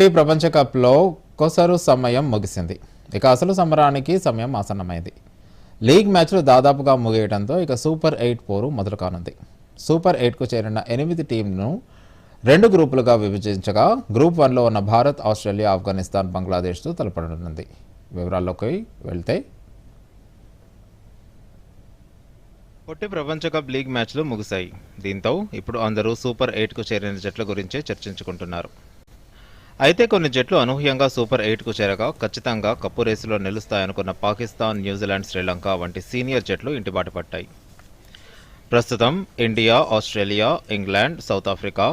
Tea ప్రపంచ కప్లో కొసరు సమయం ముగిసింది. ఇక అసలు సమరానికి సమయం ఆసన్నమైంది. లీగ్ మ్యాచ్లు దాదాపుగా ముగియడంతో ఇక సూపర్ ఎయిట్ పోరు మొదలు కానుంది సూపర్ ఎయిట్కు చేరిన ఎనిమిది టీంను రెండు గ్రూపులుగా విభజించగా గ్రూప్ వన్లో ఉన్న భారత్ ఆస్ట్రేలియా ఆఫ్ఘనిస్తాన్ బంగ్లాదేశ్తో తలపడనుంది. వివరాల్లోకి వెళ్తే పొట్టి ప్రపంచ కప్ లీగ్ మ్యాచ్లు ముగిశాయి. దీంతో ఇప్పుడు అందరూ సూపర్ ఎయిట్కు చేరిన జట్ల గురించే చర్చించుకుంటున్నారు. అయితే కొన్ని జట్లు అనూహ్యంగా సూపర్ ఎయిట్కు చేరగా ఖచ్చితంగా కప్పు రేసులో నిలుస్తాయనుకున్న పాకిస్తాన్ న్యూజిలాండ్ శ్రీలంక వంటి సీనియర్ జట్లు ఇంటిబాటు పట్టాయి. ప్రస్తుతం India Australia England South Africa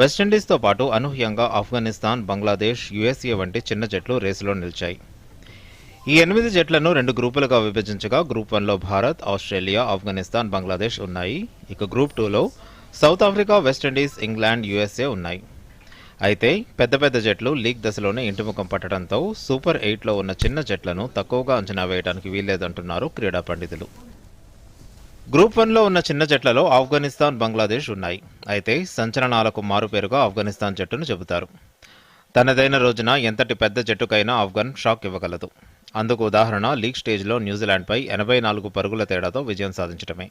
వెస్టిండీస్తో పాటు అనూహ్యంగా ఆఫ్ఘనిస్తాన్ బంగ్లాదేశ్ యుఎస్ఏ వంటి చిన్న జట్లు రేసులో నిలిచాయి. ఈ ఎనిమిది జట్లను రెండు గ్రూపులుగా విభజించగా గ్రూప్ వన్లో భారత్ ఆస్ట్రేలియా ఆఫ్ఘనిస్తాన్ బంగ్లాదేశ్ ఉన్నాయి. ఇక గ్రూప్ టూలో South Africa West Indies England USA ఉన్నాయి. అయితే పెద్ద పెద్ద జట్లు లీగ్ దశలోనే ఇంటిముఖం పట్టడంతో సూపర్ ఎయిట్లో ఉన్న చిన్న జట్లను తక్కువగా అంచనా వేయడానికి వీల్లేదంటున్నారు క్రీడా పండితులు. గ్రూప్ వన్లో ఉన్న చిన్న జట్లలో ఆఫ్ఘనిస్తాన్ బంగ్లాదేశ్ ఉన్నాయి. అయితే సంచలనాలకు మారుపేరుగా ఆఫ్ఘనిస్తాన్ జట్టును చెబుతారు. తనదైన రోజున ఎంతటి పెద్ద జట్టుకైనా ఆఫ్ఘన్ షాక్ ఇవ్వగలదు. అందుకు ఉదాహరణ లీగ్ స్టేజ్లో న్యూజిలాండ్పై ఎనభై నాలుగు పరుగుల తేడాతో విజయం సాధించడమే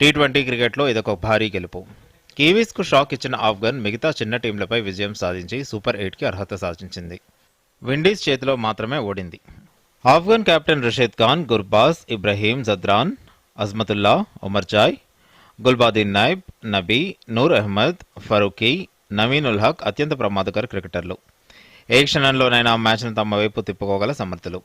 టీ ట్వంటీ క్రికెట్లో ఇదొక భారీ గెలుపు. కివీస్కు షాక్ ఇచ్చిన ఆఫ్ఘన్ మిగతా చిన్న టీంలపై విజయం సాధించి సూపర్ ఎయిట్కి అర్హత సాధించింది. విండీస్ చేతిలో మాత్రమే ఓడింది. ఆఫ్ఘన్ కెప్టెన్ రషీద్ ఖాన్ గుర్బాస్ ఇబ్రహీం జద్రాన్ అజ్మతుల్లా ఉమర్జాయ్ గుల్బాదీన్ నాయబ్ నబీ నూర్ అహ్మద్ ఫరూఖీ నవీన్ ఉల్ హక్ అత్యంత ప్రమాదకర క్రికెటర్లు. ఏ క్షణంలోనైనా మ్యాచ్ను తమ వైపు తిప్పుకోగల సమర్థులు.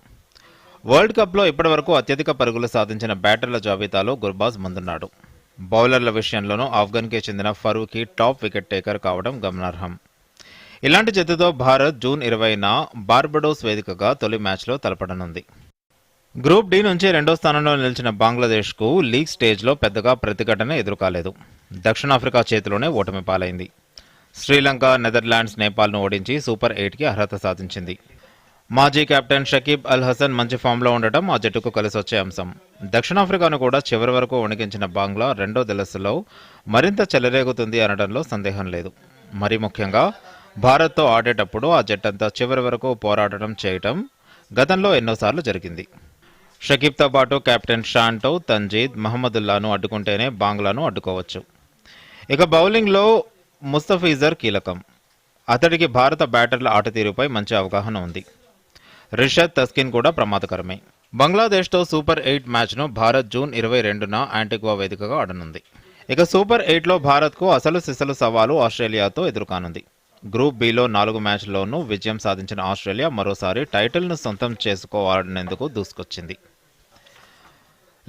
వరల్డ్ కప్లో ఇప్పటివరకు అత్యధిక పరుగులు సాధించిన బ్యాటర్ల జాబితాలో గుర్బాజ్ ముందున్నాడు. బౌలర్ల విషయంలోనూ ఆఫ్ఘన్కే చెందిన ఫరూఖీ టాప్ వికెట్ టేకర్ కావడం గమనార్హం. ఇలాంటి జట్టుతో భారత్ జూన్ ఇరవైన బార్బడోస్ వేదికగా తొలి మ్యాచ్లో తలపడనుంది. గ్రూప్ డి నుంచి రెండో స్థానంలో నిలిచిన బంగ్లాదేశ్కు లీగ్ స్టేజ్లో పెద్దగా ప్రతిఘటన ఎదురుకాలేదు. దక్షిణాఫ్రికా చేతిలోనే ఓటమి పాలైంది. శ్రీలంక నెదర్లాండ్స్ నేపాల్ను ఓడించి సూపర్ ఎయిట్కి అర్హత సాధించింది. మాజీ కెప్టెన్ షకీబ్ అల్ హసన్ మంచి ఫామ్లో ఉండటం ఆ జట్టుకు కలిసి వచ్చే అంశం. దక్షిణాఫ్రికాను కూడా చివరి వరకు వణికించిన బంగ్లా రెండో దశలో మరింత చెలరేగుతుంది అనడంలో సందేహం లేదు. మరీ ముఖ్యంగా భారత్తో ఆడేటప్పుడు ఆ జట్టంతా చివరి వరకు పోరాడటం చేయటం గతంలో ఎన్నోసార్లు జరిగింది. షకీబ్తో పాటు కెప్టెన్ షాంటో తంజీద్ మహమ్మదుల్లాను అడ్డుకుంటేనే బాంగ్లాను అడ్డుకోవచ్చు. ఇక బౌలింగ్లో ముస్తఫీజర్ కీలకం. అతడికి భారత బ్యాటర్ల ఆటతీరుపై మంచి అవగాహన ఉంది. రిషద్ తస్కిన్ కూడా ప్రమాదకరమే. బంగ్లాదేశ్తో సూపర్ ఎయిట్ మ్యాచ్ను భారత్ జూన్ ఇరవై రెండున యాంటిగ్వా వేదికగా ఆడనుంది. ఇక సూపర్ ఎయిట్లో భారత్కు అసలు సిసలు సవాలు ఆస్ట్రేలియాతో ఎదురుకానుంది. గ్రూప్ బిలో నాలుగు మ్యాచ్ల్లోనూ విజయం సాధించిన ఆస్ట్రేలియా మరోసారి టైటిల్ను సొంతం చేసుకోవాలనేందుకు దూసుకొచ్చింది.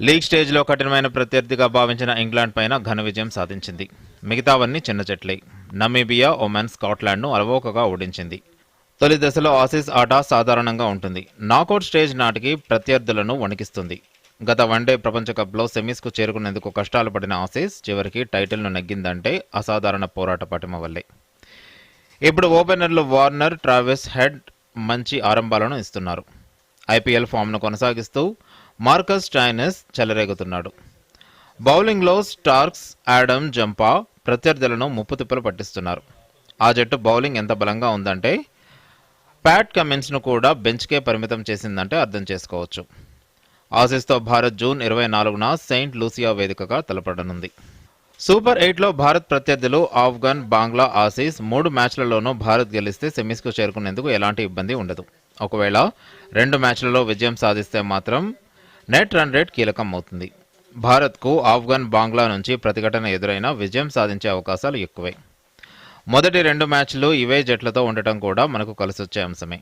లీగ్ స్టేజ్లో కఠినమైన ప్రత్యర్థిగా భావించిన ఇంగ్లాండ్ పైన ఘన విజయం సాధించింది. మిగతావన్నీ చిన్న జట్లే. నమీబియా ఒమెన్ స్కాట్లాండ్ను అలవోకగా ఓడించింది. తొలి దశలో ఆసీస్ ఆట సాధారణంగా ఉంటుంది. నాకౌట్ స్టేజ్ నాటికి ప్రత్యర్థులను వణికిస్తుంది. గత వన్డే ప్రపంచ కప్లో సెమీస్కు చేరుకునేందుకు కష్టాలు పడిన ఆసీస్ చివరికి టైటిల్ను నెగ్గిందంటే అసాధారణ పోరాట పటిమ వల్లే. ఇప్పుడు ఓపెనర్లు వార్నర్ ట్రావెస్ హెడ్ మంచి ఆరంభాలను ఇస్తున్నారు. ఐపీఎల్ ఫామ్ను కొనసాగిస్తూ మార్కస్ టైనస్ చెలరేగుతున్నాడు. బౌలింగ్లో స్టార్క్స్ యాడమ్ జంపా ప్రత్యర్థులను ముప్పుతిప్పలు పట్టిస్తున్నారు. ఆ జట్టు బౌలింగ్ ఎంత బలంగా ఉందంటే ప్యాట్ కమిన్స్ను కూడా బెంచ్కే పరిమితం చేసిందంటే అర్థం చేసుకోవచ్చు. ఆసీస్తో భారత్ జూన్ ఇరవై నాలుగున సెయింట్ లూసియా వేదికగా తలపడనుంది. సూపర్ ఎయిట్లో భారత్ ప్రత్యర్థులు ఆఫ్ఘన్ బంగ్లా ఆసీస్ మూడు మ్యాచ్లలోనూ భారత్ గెలిస్తే సెమీస్కు చేరుకునేందుకు ఎలాంటి ఇబ్బంది ఉండదు. ఒకవేళ రెండు మ్యాచ్లలో విజయం సాధిస్తే మాత్రం నెట్ రన్ రేట్ కీలకం అవుతుంది. భారత్కు ఆఫ్ఘన్ బంగ్లా నుంచి ప్రతిఘటన ఎదురైనా విజయం సాధించే అవకాశాలు ఎక్కువే. మొదటి రెండు మ్యాచ్లు ఇవే జట్లతో ఉండటం కూడా మనకు కలిసొచ్చే అంశమే.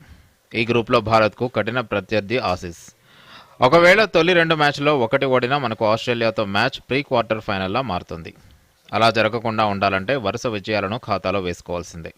ఈ గ్రూప్లో భారత్కు కఠిన ప్రత్యర్థి ఆసీస్. ఒకవేళ తొలి రెండు మ్యాచ్లో ఒకటి ఓడినా మనకు ఆస్ట్రేలియాతో మ్యాచ్ ప్రీ క్వార్టర్ ఫైనల్లా మారుతుంది. అలా జరగకుండా ఉండాలంటే వరుస విజయాలను ఖాతాలో వేసుకోవాల్సిందే.